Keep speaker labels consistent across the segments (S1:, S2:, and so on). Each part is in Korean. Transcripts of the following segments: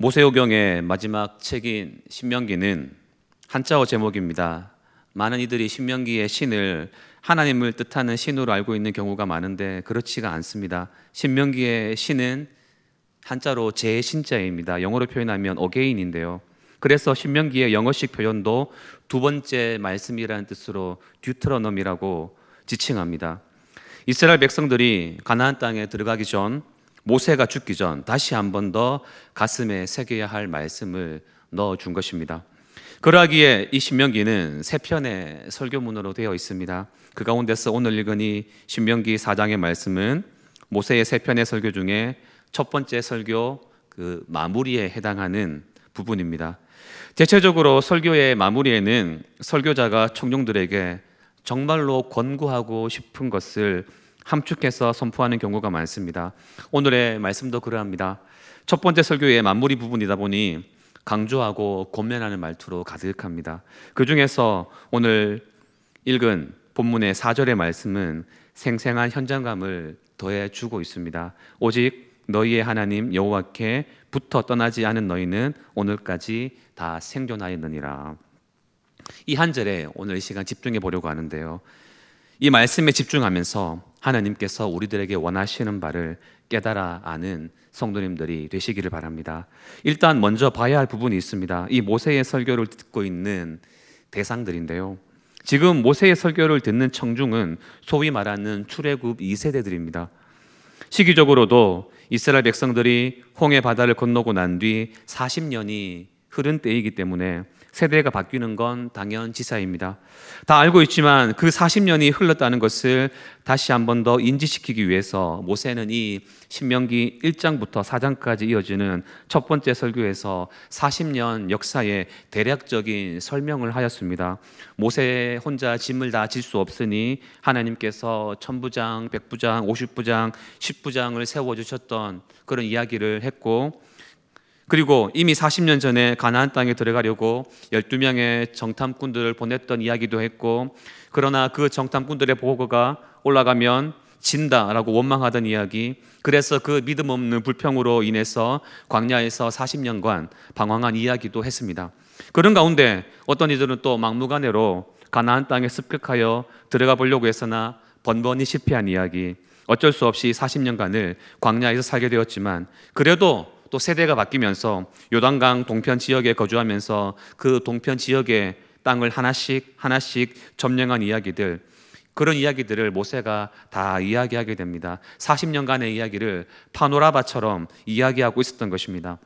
S1: 모세오경의 마지막 책인 신명기는 한자어 제목입니다. 많은 이들이 신명기의 신을 하나님을 뜻하는 신으로 알고 있는 경우가 많은데 그렇지가 않습니다. 신명기의 신은 한자로 제신자입니다. 영어로 표현하면 어게인인데요. 그래서 신명기의 영어식 표현도 두 번째 말씀이라는 뜻으로 듀트러넘이라고 지칭합니다. 이스라엘 백성들이 가나안 땅에 들어가기 전 모세가 죽기 전 다시 한 번 더 가슴에 새겨야 할 말씀을 넣어 준 것입니다. 그러하기에 이 신명기는 세 편의 설교문으로 되어 있습니다. 그 가운데서 오늘 읽은 이 신명기 4장의 말씀은 모세의 세 편의 설교 중에 첫 번째 설교 그 마무리에 해당하는 부분입니다. 대체적으로 설교의 마무리에는 설교자가 청중들에게 정말로 권고하고 싶은 것을 함축해서 선포하는 경우가 많습니다. 오늘의 말씀도 그러합니다. 첫 번째 설교의 마무리 부분이다 보니 강조하고 권면하는 말투로 가득합니다. 그 중에서 오늘 읽은 본문의 4절의 말씀은 생생한 현장감을 더해 주고 있습니다. 오직 너희의 하나님 여호와께 붙어 떠나지 않은 너희는 오늘까지 다 생존하였느니라. 이 한 절에 오늘 이 시간 집중해 보려고 하는데요. 이 말씀에 집중하면서 하나님께서 우리들에게 원하시는 바를 깨달아 아는 성도님들이 되시기를 바랍니다. 일단 먼저 봐야 할 부분이 있습니다. 이 모세의 설교를 듣고 있는 대상들인데요. 지금 모세의 설교를 듣는 청중은 소위 말하는 출애굽 2세대들입니다. 시기적으로도 이스라엘 백성들이 홍해 바다를 건너고 난 뒤 40년이 흐른 때이기 때문에 세대가 바뀌는 건 당연 지사입니다. 다 알고 있지만 그 40년이 흘렀다는 것을 다시 한 번 더 인지시키기 위해서 모세는 이 신명기 1장부터 4장까지 이어지는 첫 번째 설교에서 40년 역사의 대략적인 설명을 하였습니다. 모세 혼자 짐을 다 질 수 없으니 하나님께서 천부장, 백부장, 오십부장, 십부장을 세워 주셨던 그런 이야기를 했고 그리고 이미 40년 전에 가나안 땅에 들어가려고 12명의 정탐꾼들을 보냈던 이야기도 했고 그러나 그 정탐꾼들의 보고가 올라가면 진다라고 원망하던 이야기 그래서 그 믿음 없는 불평으로 인해서 광야에서 40년간 방황한 이야기도 했습니다. 그런 가운데 어떤 이들은 또 막무가내로 가나안 땅에 습격하여 들어가 보려고 했으나 번번이 실패한 이야기 어쩔 수 없이 40년간을 광야에서 살게 되었지만 그래도 또 세대가 바뀌면서 요단강 동편 지역에 거주하면서 그 동편 지역의 땅을 하나씩 하나씩 점령한 이야기들 그런 이야기들을 모세가 다 이야기하게 됩니다. 40년간의 이야기를 파노라바처럼 이야기하고 있었던 것입니다.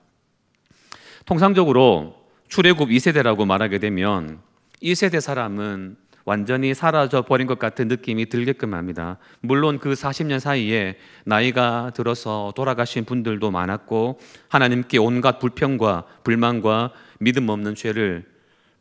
S1: 통상적으로 출애굽 2세대라고 말하게 되면 1세대 사람은 완전히 사라져 버린 것 같은 느낌이 들게끔 합니다. 물론 그 40년 사이에 나이가 들어서 돌아가신 분들도 많았고 하나님께 온갖 불평과 불만과 믿음 없는 죄를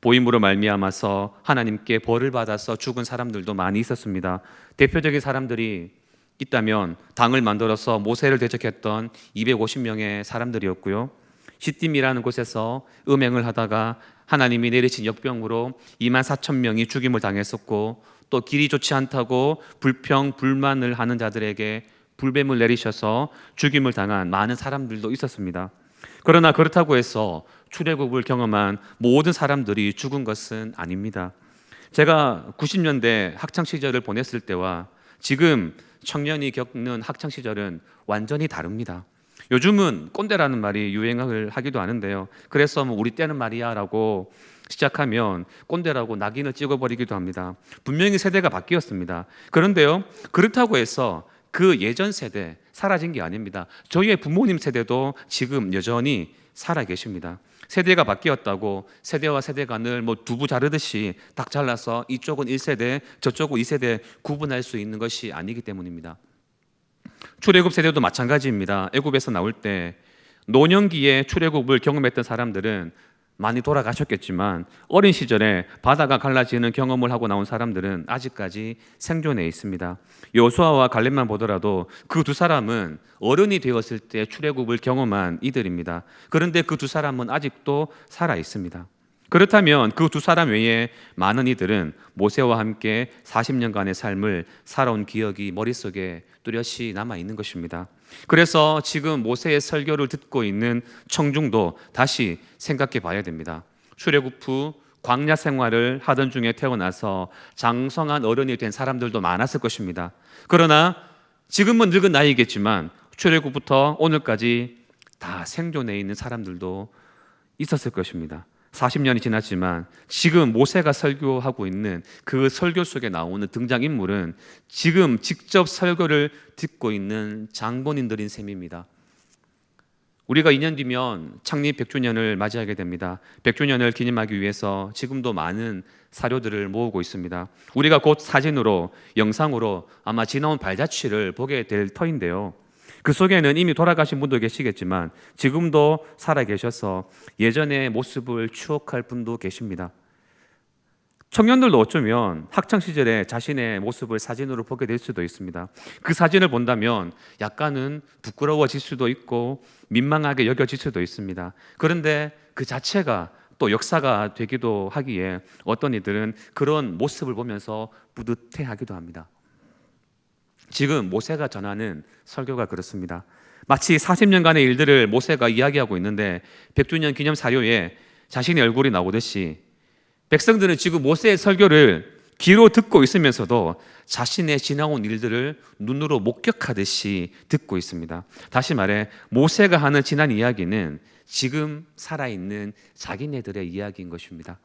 S1: 보임으로 말미암아서 하나님께 벌을 받아서 죽은 사람들도 많이 있었습니다. 대표적인 사람들이 있다면 당을 만들어서 모세를 대적했던 250명의 사람들이었고요. 시딤이라는 곳에서 음행을 하다가 하나님이 내리신 역병으로 2만 4천 명이 죽임을 당했었고 또 길이 좋지 않다고 불평 불만을 하는 자들에게 불뱀을 내리셔서 죽임을 당한 많은 사람들도 있었습니다. 그러나 그렇다고 해서 출애굽을 경험한 모든 사람들이 죽은 것은 아닙니다. 제가 90년대 학창 시절을 보냈을 때와 지금 청년이 겪는 학창 시절은 완전히 다릅니다. 요즘은 꼰대라는 말이 유행을 하기도 하는데요. 그래서 뭐 우리 때는 말이야라고 시작하면 꼰대라고 낙인을 찍어버리기도 합니다. 분명히 세대가 바뀌었습니다. 그런데요, 그렇다고 해서 그 예전 세대 사라진 게 아닙니다. 저희의 부모님 세대도 지금 여전히 살아 계십니다. 세대가 바뀌었다고 세대와 세대 간을 뭐 두부 자르듯이 딱 잘라서 이쪽은 1세대, 저쪽은 2세대 구분할 수 있는 것이 아니기 때문입니다. 출애굽 세대도 마찬가지입니다. 애굽에서 나올 때 노년기에 출애굽을 경험했던 사람들은 많이 돌아가셨겠지만 어린 시절에 바다가 갈라지는 경험을 하고 나온 사람들은 아직까지 생존해 있습니다. 요수아와 갈렙만 보더라도 그 두 사람은 어른이 되었을 때 출애굽을 경험한 이들입니다. 그런데 그 두 사람은 아직도 살아 있습니다. 그렇다면 그 두 사람 외에 많은 이들은 모세와 함께 40년간의 삶을 살아온 기억이 머릿속에 뚜렷이 남아 있는 것입니다. 그래서 지금 모세의 설교를 듣고 있는 청중도 다시 생각해 봐야 됩니다. 출애굽 후 광야 생활을 하던 중에 태어나서 장성한 어른이 된 사람들도 많았을 것입니다. 그러나 지금은 늙은 나이겠지만 출애굽부터 오늘까지 다 생존해 있는 사람들도 있었을 것입니다. 40년이 지났지만 지금 모세가 설교하고 있는 그 설교 속에 나오는 등장 인물은 지금 직접 설교를 듣고 있는 장본인들인 셈입니다. 우리가 2년 뒤면 창립 100주년을 맞이하게 됩니다. 100주년을 기념하기 위해서 지금도 많은 사료들을 모으고 있습니다. 우리가 곧 사진으로 영상으로 아마 지나온 발자취를 보게 될 터인데요. 그 속에는 이미 돌아가신 분도 계시겠지만 지금도 살아 계셔서 예전의 모습을 추억할 분도 계십니다. 청년들도 어쩌면 학창 시절에 자신의 모습을 사진으로 보게 될 수도 있습니다. 그 사진을 본다면 약간은 부끄러워질 수도 있고 민망하게 여겨질 수도 있습니다. 그런데 그 자체가 또 역사가 되기도 하기에 어떤 이들은 그런 모습을 보면서 뿌듯해 하기도 합니다. 지금 모세가 전하는 설교가 그렇습니다. 마치 40년간의 일들을 모세가 이야기하고 있는데 100주년 기념 사료에 자신의 얼굴이 나오듯이 백성들은 지금 모세의 설교를 귀로 듣고 있으면서도 자신의 지나온 일들을 눈으로 목격하듯이 듣고 있습니다. 다시 말해 모세가 하는 지난 이야기는 지금 살아있는 자기네들의 이야기인 것입니다.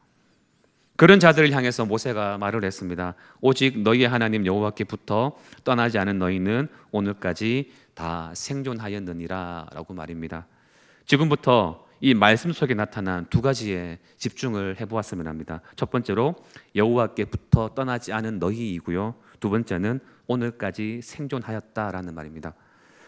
S1: 그런 자들을 향해서 모세가 말을 했습니다. 오직 너희의 하나님 여호와께부터 떠나지 않은 너희는 오늘까지 다 생존하였느니라라고 말입니다. 지금부터 이 말씀 속에 나타난 두 가지에 집중을 해보았으면 합니다. 첫 번째로 여호와께부터 떠나지 않은 너희이고요. 두 번째는 오늘까지 생존하였다라는 말입니다.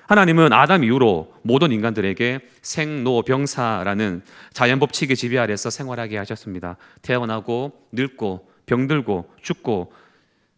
S1: 하나님은 아담 이후로 모든 인간들에게 생로병사라는 자연 법칙의 지배 아래서 생활하게 하셨습니다. 태어나고 늙고 병들고 죽고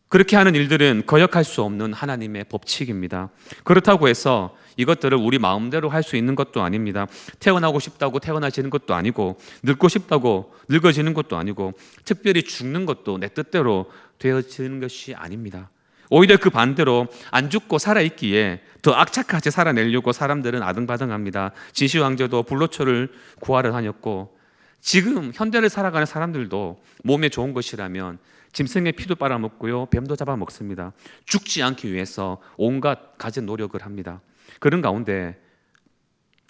S1: 그렇게 하는 일들은 거역할 수 없는 하나님의 법칙입니다. 그렇다고 해서 이것들을 우리 마음대로 할 수 있는 것도 아닙니다. 태어나고 싶다고 태어나지는 것도 아니고 늙고 싶다고 늙어지는 것도 아니고 특별히 죽는 것도 내 뜻대로 되어지는 것이 아닙니다. 오히려 그 반대로 안 죽고 살아있기에 더 악착같이 살아내려고 사람들은 아등바등합니다. 진시 왕조도 불로초를 구하러 다녔고 지금 현대를 살아가는 사람들도 몸에 좋은 것이라면 짐승의 피도 빨아먹고요 뱀도 잡아먹습니다. 죽지 않기 위해서 온갖 가진 노력을 합니다. 그런 가운데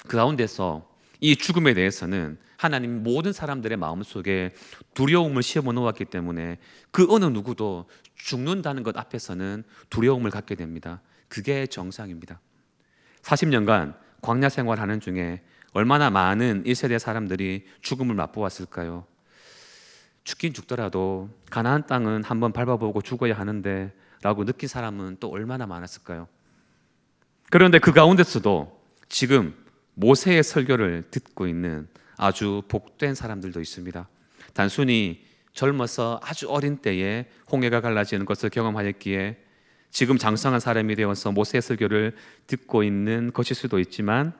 S1: 그 가운데서 이 죽음에 대해서는 하나님 모든 사람들의 마음 속에 두려움을 심어 놓았기 때문에 그 어느 누구도 죽는다는 것 앞에서는 두려움을 갖게 됩니다. 그게 정상입니다. 40년간 광야 생활하는 중에 얼마나 많은 1세대 사람들이 죽음을 맛보았을까요? 죽긴 죽더라도 가나안 땅은 한번 밟아보고 죽어야 하는데 라고 느낀 사람은 또 얼마나 많았을까요? 그런데 그 가운데서도 지금 모세의 설교를 듣고 있는 아주 복된 사람들도 있습니다. 단순히 젊어서 아주 어린 때에 홍해가 갈라지는 것을 경험하였기에 지금 장성한 사람이 되어서 모세의 설교를 듣고 있는 것일 수도 있지만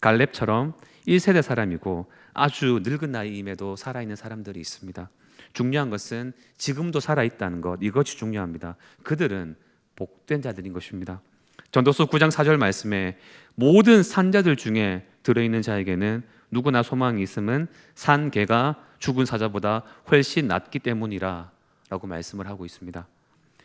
S1: 갈렙처럼 1세대 사람이고 아주 늙은 나이임에도 살아있는 사람들이 있습니다. 중요한 것은 지금도 살아있다는 것 이것이 중요합니다. 그들은 복된 자들인 것입니다. 전도서 9장 4절 말씀에 모든 산자들 중에 들어있는 자에게는 누구나 소망이 있음은 산 개가 죽은 사자보다 훨씬 낫기 때문이라 라고 말씀을 하고 있습니다.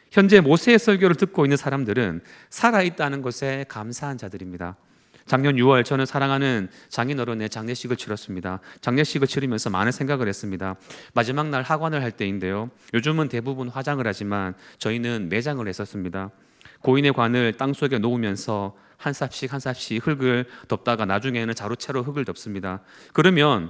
S1: 현재 모세의 설교를 듣고 있는 사람들은 살아있다는 것에 감사한 자들입니다. 작년 6월 저는 사랑하는 장인어른의 장례식을 치렀습니다. 장례식을 치르면서 많은 생각을 했습니다. 마지막 날 하관을 할 때인데요. 요즘은 대부분 화장을 하지만 저희는 매장을 했었습니다. 고인의 관을 땅 속에 놓으면서 한 삽씩 한 삽씩 흙을 덮다가 나중에는 자루채로 흙을 덮습니다. 그러면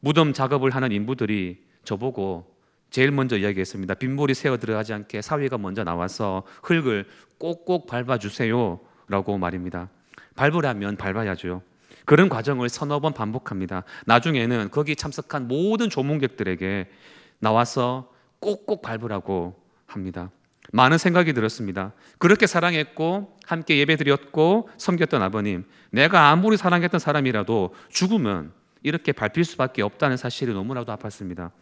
S1: 무덤 작업을 하는 인부들이 저보고 제일 먼저 이야기했습니다. 빗물이 새어 들어가지 않게 사위가 먼저 나와서 흙을 꼭꼭 밟아 주세요 라고 말입니다. 밟으라면 밟아야죠. 그런 과정을 서너 번 반복합니다. 나중에는 거기 참석한 모든 조문객들에게 나와서 꼭꼭 밟으라고 합니다. 많은 생각이 들었습니다. 그렇게 사랑했고 함께 예배드렸고 섬겼던 아버님, 내가 아무리 사랑했던 사람이라도 죽으면 이렇게 밟힐 수밖에 없다는 사실이 너무나도 아팠습니다.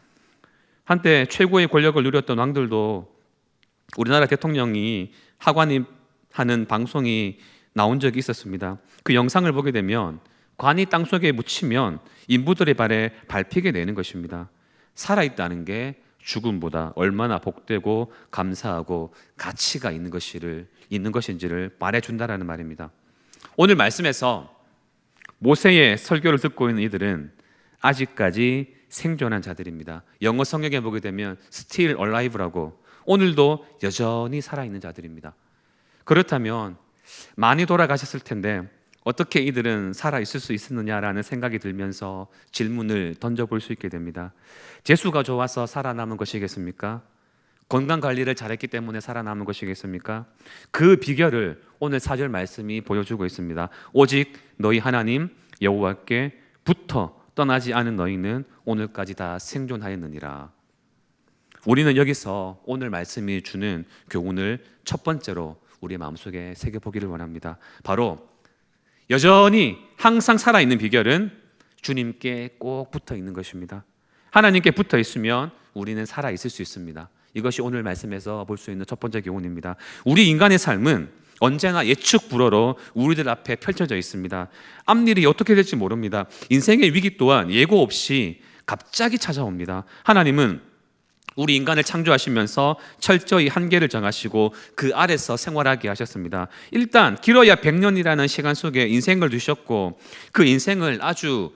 S1: 한때 최고의 권력을 누렸던 왕들도 우리나라 대통령이 하관이 하는 방송이 나온 적이 있었습니다. 그 영상을 보게 되면 관이 땅 속에 묻히면 인부들의 발에 밟히게 되는 것입니다. 살아 있다는 게 죽음보다 얼마나 복되고 감사하고 가치가 있는 것이를 있는 것인지를 말해 준다라는 말입니다. 오늘 말씀에서 모세의 설교를 듣고 있는 이들은 아직까지 생존한 자들입니다. 영어 성경에 보게 되면 still alive라고 오늘도 여전히 살아 있는 자들입니다. 그렇다면 많이 돌아가셨을 텐데 어떻게 이들은 살아 있을 수 있었느냐라는 생각이 들면서 질문을 던져볼 수 있게 됩니다. 재수가 좋아서 살아남은 것이겠습니까? 건강 관리를 잘했기 때문에 살아남은 것이겠습니까? 그 비결을 오늘 사절 말씀이 보여주고 있습니다. 오직 너희 하나님 여호와께 붙어 떠나지 않은 너희는 오늘까지 다 생존하였느니라. 우리는 여기서 오늘 말씀이 주는 교훈을 첫 번째로 우리 마음속에 새겨 보기를 원합니다. 바로 여전히 항상 살아 있는 비결은 주님께 꼭 붙어 있는 것입니다. 하나님께 붙어 있으면 우리는 살아 있을 수 있습니다. 이것이 오늘 말씀에서 볼 수 있는 첫 번째 교훈입니다. 우리 인간의 삶은 언제나 예측 불허로 우리들 앞에 펼쳐져 있습니다. 앞일이 어떻게 될지 모릅니다. 인생의 위기 또한 예고 없이 갑자기 찾아옵니다. 하나님은 우리 인간을 창조하시면서 철저히 한계를 정하시고 그 아래서 생활하게 하셨습니다. 일단 길어야 100년이라는 시간 속에 인생을 두셨고 그 인생을 아주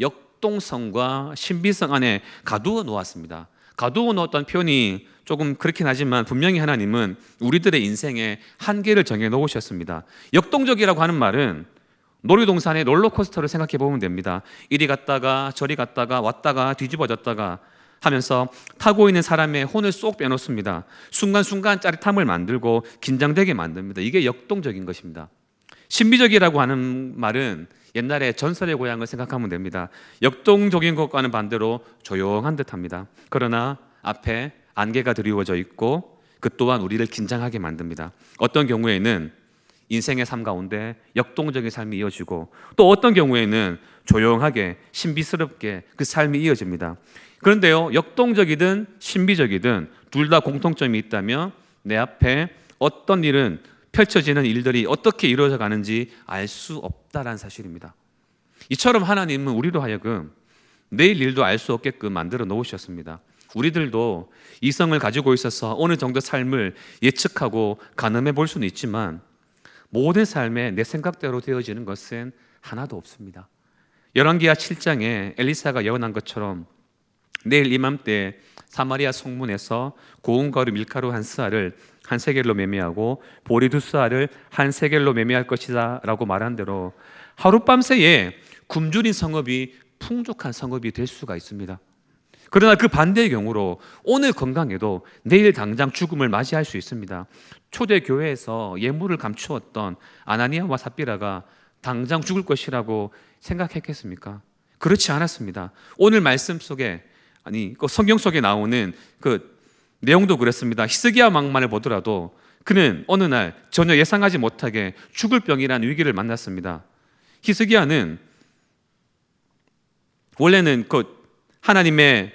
S1: 역동성과 신비성 안에 가두어 놓았습니다. 가두어 놓았던 표현이 조금 그렇긴 하지만 분명히 하나님은 우리들의 인생에 한계를 정해 놓으셨습니다. 역동적이라고 하는 말은 놀이동산의 롤러코스터를 생각해 보면 됩니다. 이리 갔다가 저리 갔다가 왔다가 뒤집어졌다가 하면서 타고 있는 사람의 혼을 쏙 빼놓습니다. 순간순간 짜릿함을 만들고 긴장되게 만듭니다. 이게 역동적인 것입니다. 신비적이라고 하는 말은 옛날에 전설의 고향을 생각하면 됩니다. 역동적인 것과는 반대로 조용한 듯합니다. 그러나 앞에 안개가 드리워져 있고 그 또한 우리를 긴장하게 만듭니다. 어떤 경우에는 인생의 삶 가운데 역동적인 삶이 이어지고 또 어떤 경우에는 조용하게 신비스럽게 그 삶이 이어집니다. 그런데요, 역동적이든 신비적이든 둘 다 공통점이 있다면 내 앞에 어떤 일은 펼쳐지는 일들이 어떻게 이루어져 가는지 알 수 없다라는 사실입니다. 이처럼 하나님은 우리로 하여금 내일 일도 알 수 없게끔 만들어 놓으셨습니다. 우리들도 이성을 가지고 있어서 어느 정도 삶을 예측하고 가늠해 볼 수는 있지만 모든 삶에 내 생각대로 되어지는 것은 하나도 없습니다. 열왕기하 7장에 엘리사가 예언한 것처럼 내일 이맘때 사마리아 성문에서 고운 가루 밀가루 한 스아를 한 세겔로 매매하고 보리 두 스아를 한 세겔로 매매할 것이다라고 말한 대로 하룻밤 새에 굶주린 성읍이 풍족한 성읍이 될 수가 있습니다. 그러나 그 반대의 경우로 오늘 건강해도 내일 당장 죽음을 맞이할 수 있습니다. 초대 교회에서 예물을 감추었던 아나니아와 삽비라가 당장 죽을 것이라고 생각했겠습니까? 그렇지 않았습니다. 오늘 말씀 속에 아니 그 성경 속에 나오는 그 내용도 그랬습니다. 히스기야 왕만을 보더라도 그는 어느 날 전혀 예상하지 못하게 죽을 병이라는 위기를 만났습니다. 히스기야는 원래는 그 하나님의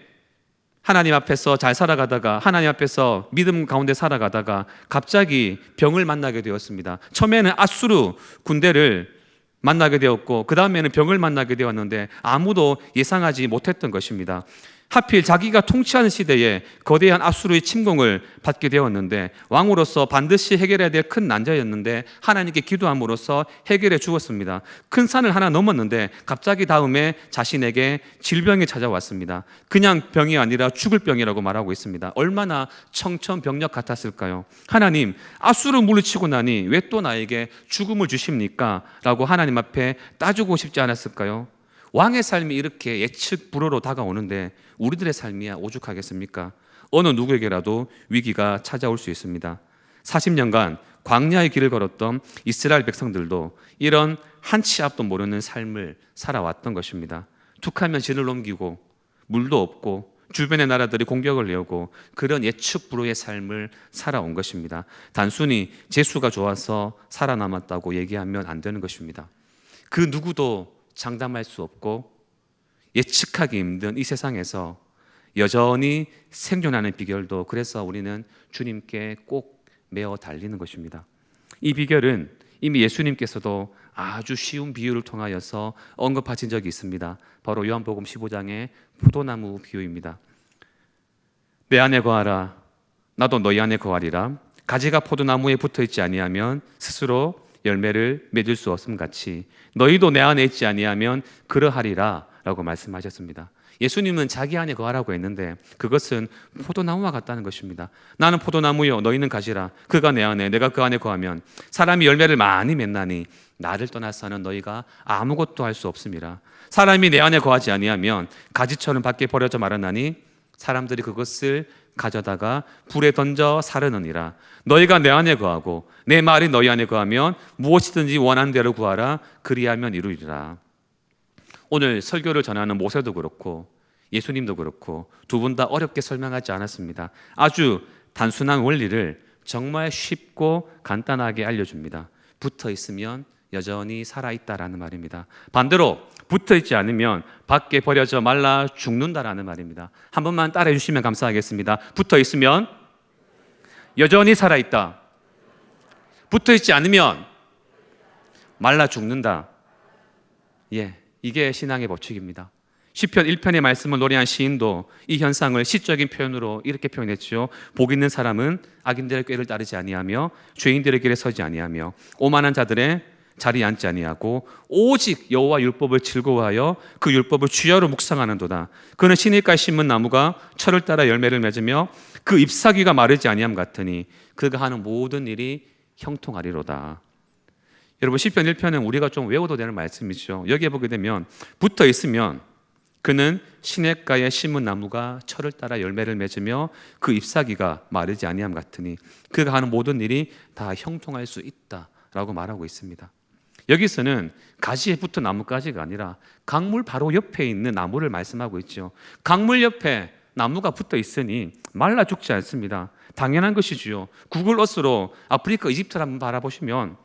S1: 하나님 앞에서 잘 살아가다가 하나님 앞에서 믿음 가운데 살아가다가 갑자기 병을 만나게 되었습니다. 처음에는 아수르 군대를 만나게 되었고 그 다음에는 병을 만나게 되었는데 아무도 예상하지 못했던 것입니다. 하필 자기가 통치하는 시대에 거대한 아수르의 침공을 받게 되었는데 왕으로서 반드시 해결해야 될 큰 난자였는데 하나님께 기도함으로써 해결해 주었습니다. 큰 산을 하나 넘었는데 갑자기 다음에 자신에게 질병이 찾아왔습니다. 그냥 병이 아니라 죽을 병이라고 말하고 있습니다. 얼마나 청천벽력 같았을까요? 하나님, 아수르 물리치고 나니 왜 또 나에게 죽음을 주십니까? 라고 하나님 앞에 따지고 싶지 않았을까요? 왕의 삶이 이렇게 예측 불허로 다가오는데 우리들의 삶이야 오죽하겠습니까? 어느 누구에게라도 위기가 찾아올 수 있습니다. 40년간 광야의 길을 걸었던 이스라엘 백성들도 이런 한 치 앞도 모르는 삶을 살아왔던 것입니다. 툭하면 진을 넘기고 물도 없고 주변의 나라들이 공격을 내오고 그런 예측 불허의 삶을 살아온 것입니다. 단순히 재수가 좋아서 살아남았다고 얘기하면 안 되는 것입니다. 그 누구도 장담할 수 없고 예측하기 힘든 이 세상에서 여전히 생존하는 비결도 그래서 우리는 주님께 꼭 매어 달리는 것입니다. 이 비결은 이미 예수님께서도 아주 쉬운 비유를 통하여서 언급하신 적이 있습니다. 바로 요한복음 15장의 포도나무 비유입니다. 내 안에 거하라 나도 너희 안에 거하리라 가지가 포도나무에 붙어 있지 아니하면 스스로 열매를 맺을 수 없음 같이 너희도 내 안에 있지 아니하면 그러하리라라고 말씀하셨습니다. 예수님은 자기 안에 거하라고 했는데 그것은 포도나무와 같다는 것입니다. 나는 포도나무요 너희는 가지라 그가 내 안에 내가 그 안에 거하면 사람이 열매를 많이 맺나니 나를 떠나서는 너희가 아무것도 할 수 없음이라 사람이 내 안에 거하지 아니하면 가지처럼 밖에 버려져 말았나니 사람들이 그것을 가져다가 불에 던져 사르느니라. 너희가 내 안에 거하고 내 말이 너희 안에 거하면 무엇이든지 원하는 대로 구하라. 그리하면 이루리라. 오늘 설교를 전하는 모세도 그렇고 예수님도 그렇고 두 분 다 어렵게 설명하지 않았습니다. 아주 단순한 원리를 정말 쉽고 간단하게 알려줍니다. 붙어 있으면 여전히 살아 있다라는 말입니다 반대로 붙어 있지 않으면 밖에 버려져 말라 죽는다라는 말입니다. 한 번만 따라해 주시면 감사하겠습니다. 붙어 있으면 여전히 살아 있다. 붙어 있지 않으면 말라 죽는다. 예, 이게 신앙의 법칙입니다. 시편 1편의 말씀을 노래한 시인도 이 현상을 시적인 표현으로 이렇게 표현했죠. 복 있는 사람은 악인들의 꾀를 따르지 아니하며 죄인들의 길에 서지 아니하며 오만한 자들의 자리에 앉지 아니하고 오직 여호와 율법을 즐거워하여 그 율법을 주야로 묵상하는도다. 그는 신일가에 심은 나무가 철을 따라 열매를 맺으며 그 잎사귀가 마르지 아니함 같으니 그가 하는 모든 일이 형통하리로다. 여러분 시편 1편은 우리가 좀 외워도 되는 말씀이죠. 여기에 보게 되면 붙어 있으면 그는 시냇가에 심은 나무가 철을 따라 열매를 맺으며 그 잎사귀가 마르지 아니함 같으니 그가 하는 모든 일이 다 형통할 수 있다라고 말하고 있습니다. 여기서는 가지에 붙은 나무까지가 아니라 강물 바로 옆에 있는 나무를 말씀하고 있죠. 강물 옆에 나무가 붙어 있으니 말라 죽지 않습니다. 당연한 것이지요. 구글 어스로 아프리카 이집트를 한번 바라보시면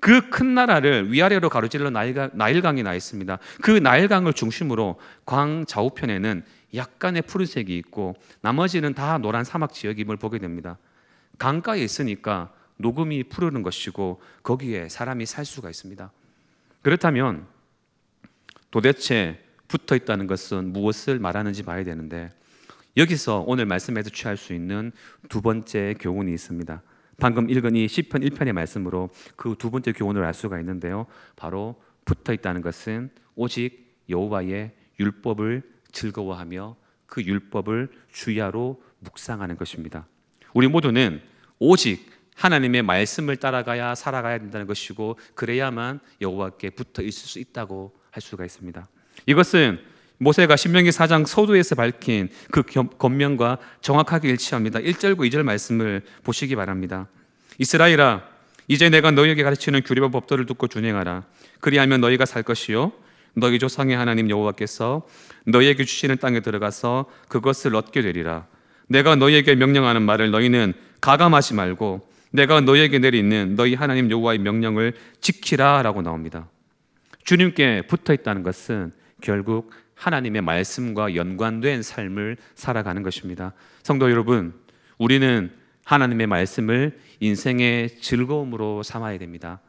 S1: 그 큰 나라를 위아래로 가로질러 나일강, 나일강이 나 있습니다. 그 나일강을 중심으로 광 좌우편에는 약간의 푸른색이 있고 나머지는 다 노란 사막 지역임을 보게 됩니다. 강가에 있으니까 녹음이 푸르는 것이고 거기에 사람이 살 수가 있습니다. 그렇다면 도대체 붙어 있다는 것은 무엇을 말하는지 봐야 되는데 여기서 오늘 말씀에서 취할 수 있는 두 번째 교훈이 있습니다. 방금 읽은 이 시편 1편의 말씀으로 그 두 번째 교훈을 알 수가 있는데요. 바로 붙어 있다는 것은 오직 여호와의 율법을 즐거워하며 그 율법을 주야로 묵상하는 것입니다. 우리 모두는 오직 하나님의 말씀을 따라가야 살아가야 된다는 것이고 그래야만 여호와께 붙어 있을 수 있다고 할 수가 있습니다. 이것은 모세가 신명기 4장 서두에서 밝힌 그 권면과 정확하게 일치합니다. 1절과 2절 말씀을 보시기 바랍니다. 이스라엘아 이제 내가 너희에게 가르치는 규례와 법도를 듣고 준행하라. 그리하면 너희가 살 것이요 너희 조상의 하나님 여호와께서 너희에게 주시는 땅에 들어가서 그것을 얻게 되리라. 내가 너희에게 명령하는 말을 너희는 가감하지 말고 내가 너희에게 내리는 너희 하나님 여호와의 명령을 지키라라고 나옵니다. 주님께 붙어 있다는 것은 결국 하나님의 말씀과 연관된 삶을 살아가는 것입니다. 성도 여러분, 우리는 하나님의 말씀을 인생의 즐거움으로 삼아야 됩니다.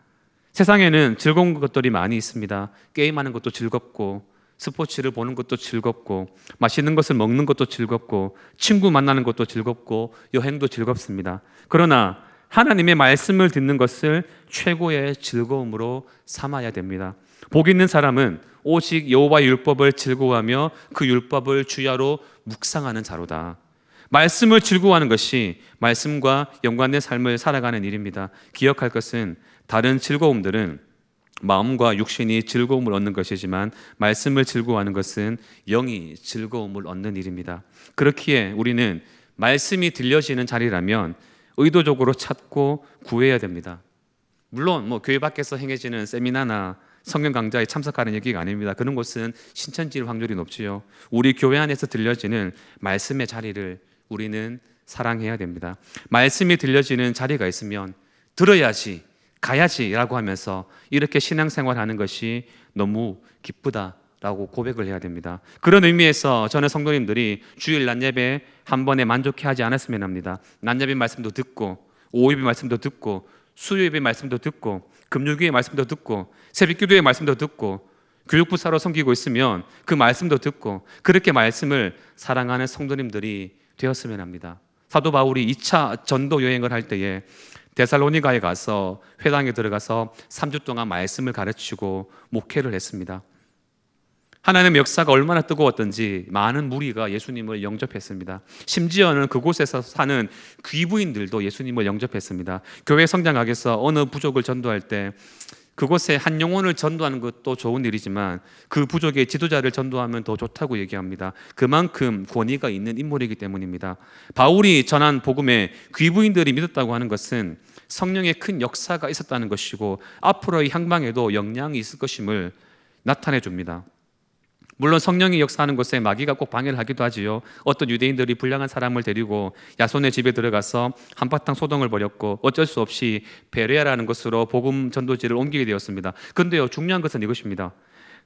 S1: 세상에는 즐거운 것들이 많이 있습니다. 게임하는 것도 즐겁고, 스포츠를 보는 것도 즐겁고, 맛있는 것을 먹는 것도 즐겁고, 친구 만나는 것도 즐겁고, 여행도 즐겁습니다. 그러나 하나님의 말씀을 듣는 것을 최고의 즐거움으로 삼아야 됩니다. 복 있는 사람은 오직 여호와의 율법을 즐거워하며 그 율법을 주야로 묵상하는 자로다. 말씀을 즐거워하는 것이 말씀과 연관된 삶을 살아가는 일입니다. 기억할 것은 다른 즐거움들은 마음과 육신이 즐거움을 얻는 것이지만 말씀을 즐거워하는 것은 영이 즐거움을 얻는 일입니다. 그렇기에 우리는 말씀이 들려지는 자리라면 의도적으로 찾고 구해야 됩니다. 물론 뭐 교회 밖에서 행해지는 세미나나 성경 강좌에 참석하는 얘기가 아닙니다. 그런 곳은 신천지일 확률이 높지요. 우리 교회 안에서 들려지는 말씀의 자리를 우리는 사랑해야 됩니다. 말씀이 들려지는 자리가 있으면 들어야지, 가야지라고 하면서 이렇게 신앙생활하는 것이 너무 기쁘다, 라고 고백을 해야 됩니다. 그런 의미에서 저는 성도님들이 주일 낮 예배 한 번에 만족해 하지 않았으면 합니다. 낮 예배 말씀도 듣고 오후예배 말씀도 듣고 수요예배 말씀도 듣고 금요일의 말씀도 듣고 새벽기도의 말씀도 듣고 교육부사로 섬기고 있으면 그 말씀도 듣고 그렇게 말씀을 사랑하는 성도님들이 되었으면 합니다. 사도 바울이 2차 전도 여행을 할 때에 데살로니가에 가서 회당에 들어가서 3주 동안 말씀을 가르치고 목회를 했습니다. 하나님의 역사가 얼마나 뜨거웠던지 많은 무리가 예수님을 영접했습니다. 심지어는 그곳에서 사는 귀부인들도 예수님을 영접했습니다. 교회 성장하겠어 어느 부족을 전도할 때 그곳에 한 영혼을 전도하는 것도 좋은 일이지만 그 부족의 지도자를 전도하면 더 좋다고 얘기합니다. 그만큼 권위가 있는 인물이기 때문입니다. 바울이 전한 복음에 귀부인들이 믿었다고 하는 것은 성령의 큰 역사가 있었다는 것이고 앞으로의 향방에도 영향이 있을 것임을 나타내 줍니다. 물론 성령이 역사하는 곳에 마귀가 꼭 방해를 하기도 하지요. 어떤 유대인들이 불량한 사람을 데리고 야손의 집에 들어가서 한바탕 소동을 벌였고 어쩔 수 없이 베레아라는 곳으로 복음 전도지를 옮기게 되었습니다. 근데요 중요한 것은 이것입니다.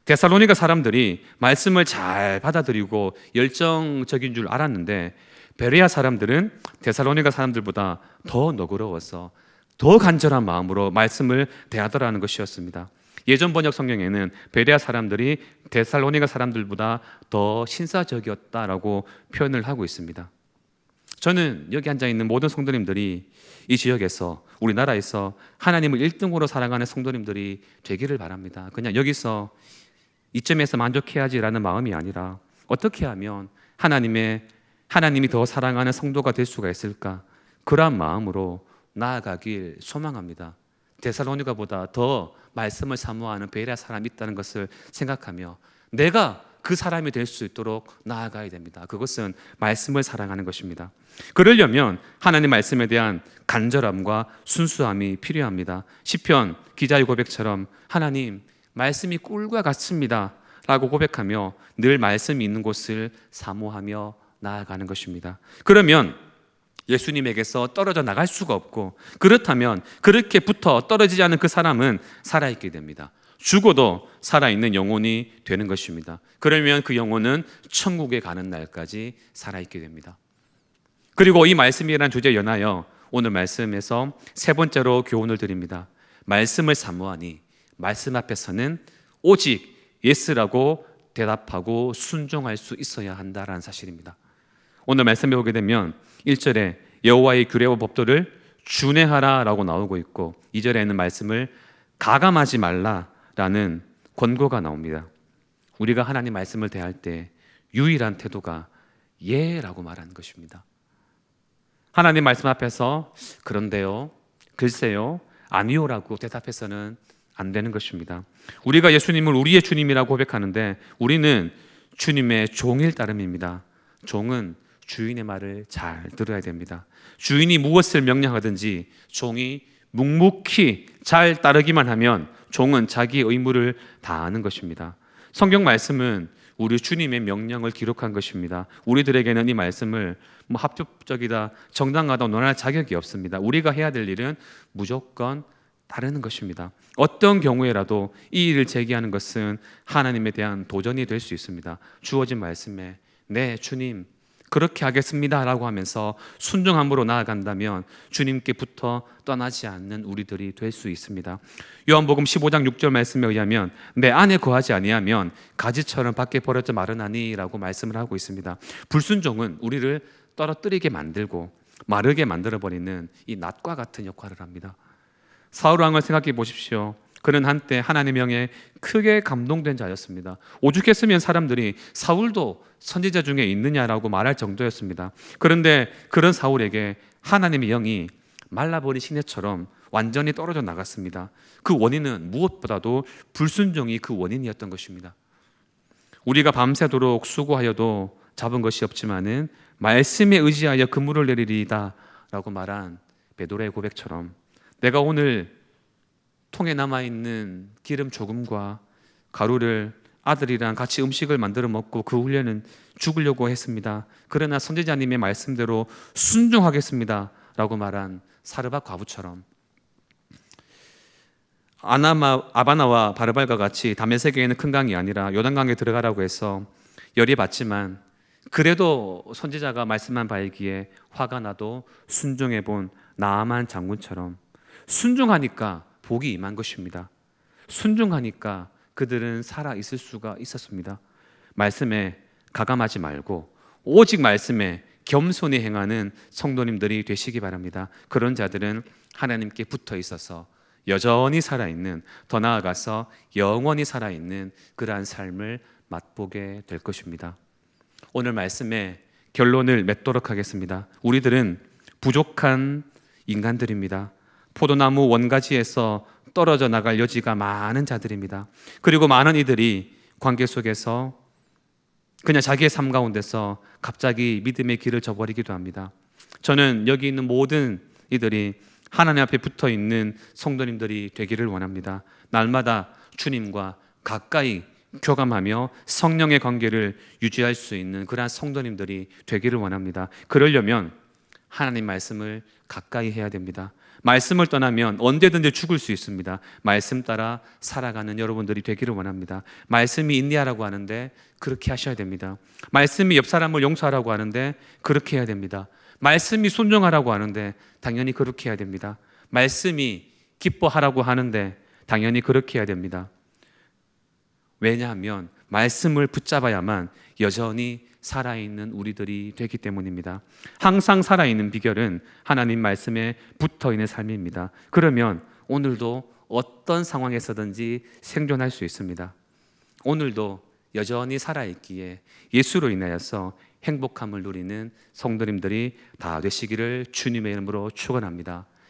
S1: 데살로니가 사람들이 말씀을 잘 받아들이고 열정적인 줄 알았는데 베레아 사람들은 데살로니가 사람들보다 더 너그러워서 더 간절한 마음으로 말씀을 대하더라는 것이었습니다. 예전 번역 성경에는 베레아 사람들이 데살로니가 사람들보다 더 신사적이었다라고 표현을 하고 있습니다. 저는 여기 앉아 있는 모든 성도님들이 이 지역에서 우리나라에서 하나님을 1등으로 사랑하는 성도님들이 되기를 바랍니다. 그냥 여기서 이점에서 만족해야지라는 마음이 아니라 어떻게 하면 하나님의 하나님이 더 사랑하는 성도가 될 수가 있을까? 그러한 마음으로 나아가길 소망합니다. 데살로니가보다 더 말씀을 사모하는 베레아 사람이 있다는 것을 생각하며 내가 그 사람이 될 수 있도록 나아가야 됩니다. 그것은 말씀을 사랑하는 것입니다. 그러려면 하나님 말씀에 대한 간절함과 순수함이 필요합니다. 시편 기자의 고백처럼 하나님 말씀이 꿀과 같습니다. 라고 고백하며 늘 말씀이 있는 곳을 사모하며 나아가는 것입니다. 그러면 예수님에게서 떨어져 나갈 수가 없고 그렇다면 그렇게 붙어 떨어지지 않은 그 사람은 살아있게 됩니다. 죽어도 살아있는 영혼이 되는 것입니다. 그러면 그 영혼은 천국에 가는 날까지 살아있게 됩니다. 그리고 이 말씀이라는 주제에 연하여 오늘 말씀에서 세 번째로 교훈을 드립니다. 말씀을 사모하니 말씀 앞에서는 오직 예스라고 대답하고 순종할 수 있어야 한다라는 사실입니다. 오늘 말씀에 보게 되면 1절에 여호와의 규례와 법도를 준행하라라고 나오고 있고 2절에는 말씀을 가감하지 말라라는 권고가 나옵니다. 우리가 하나님 말씀을 대할 때 유일한 태도가 예라고 말하는 것입니다. 하나님 말씀 앞에서 그런데요, 글쎄요, 아니요라고 대답해서는 안 되는 것입니다. 우리가 예수님을 우리의 주님이라고 고백하는데 우리는 주님의 종일 따름입니다. 종은 주인의 말을 잘 들어야 됩니다. 주인이 무엇을 명령하든지 종이 묵묵히 잘 따르기만 하면 종은 자기 의무를 다하는 것입니다. 성경 말씀은 우리 주님의 명령을 기록한 것입니다. 우리들에게는 이 말씀을 뭐 합법적이다, 정당하다 논할 자격이 없습니다. 우리가 해야 될 일은 무조건 따르는 것입니다. 어떤 경우에라도 이 일을 제기하는 것은 하나님에 대한 도전이 될 수 있습니다. 주어진 말씀에 네 주님 그렇게 하겠습니다라고 하면서 순종함으로 나아간다면 주님께부터 떠나지 않는 우리들이 될 수 있습니다. 요한복음 15장 6절 말씀에 의하면 내 안에 거하지 아니하면 가지처럼 밖에 버려져 마르나니라고 말씀을 하고 있습니다. 불순종은 우리를 떨어뜨리게 만들고 마르게 만들어 버리는 이 낫과 같은 역할을 합니다. 사울 왕을 생각해 보십시오. 그는 한때 하나님의 명에 크게 감동된 자였습니다. 오죽했으면 사람들이 사울도 선지자 중에 있느냐라고 말할 정도였습니다. 그런데 그런 사울에게 하나님의 영이 말라버린 시내처럼 완전히 떨어져 나갔습니다. 그 원인은 무엇보다도 불순종이 그 원인이었던 것입니다. 우리가 밤새도록 수고하여도 잡은 것이 없지만은 말씀에 의지하여 그물을 내리리다라고 말한 베드로의 고백처럼 내가 오늘 통에 남아 있는 기름 조금과 가루를 아들이랑 같이 음식을 만들어 먹고 그 훈련은 죽으려고 했습니다. 그러나 선지자님의 말씀대로 순종하겠습니다라고 말한 사르밧 과부처럼 아나마 아바나와 바르발과 같이 다메섹에 있는 큰 강이 아니라 요단강에 들어가라고 해서 열이 받지만 그래도 선지자가 말씀한 바이기에 화가 나도 순종해 본 나아만 장군처럼 순종하니까 복이 임한 것입니다. 순종하니까 그들은 살아 있을 수가 있었습니다. 말씀에 가감하지 말고 오직 말씀에 겸손히 행하는 성도님들이 되시기 바랍니다. 그런 자들은 하나님께 붙어 있어서 여전히 살아있는 더 나아가서 영원히 살아있는 그러한 삶을 맛보게 될 것입니다. 오늘 말씀의 결론을 맺도록 하겠습니다. 우리들은 부족한 인간들입니다. 포도나무 원가지에서 떨어져 나갈 여지가 많은 자들입니다. 그리고 많은 이들이 관계 속에서 그냥 자기의 삶 가운데서 갑자기 믿음의 길을 저버리기도 합니다. 저는 여기 있는 모든 이들이 하나님 앞에 붙어 있는 성도님들이 되기를 원합니다. 날마다 주님과 가까이 교감하며 성령의 관계를 유지할 수 있는 그러한 성도님들이 되기를 원합니다. 그러려면 하나님 말씀을 가까이 해야 됩니다. 말씀을 떠나면 언제든지 죽을 수 있습니다. 말씀 따라 살아가는 여러분들이 되기를 원합니다. 말씀이 인내하라고 하는데 그렇게 하셔야 됩니다. 말씀이 옆 사람을 용서하라고 하는데 그렇게 해야 됩니다. 말씀이 순종하라고 하는데 당연히 그렇게 해야 됩니다. 말씀이 기뻐하라고 하는데 당연히 그렇게 해야 됩니다. 왜냐하면 말씀을 붙잡아야만 여전히 살아있는 우리들이 되기 때문입니다. 항상 살아있는 비결은 하나님 말씀에 붙어 있는 삶입니다. 그러면 오늘도 어떤 상황에서든지 생존할 수 있습니다. 오늘도 여전히 살아있기에 예수로 인하여서 행복함을 누리는 성도님들이 다 되시기를 주님의 이름으로 축원합니다.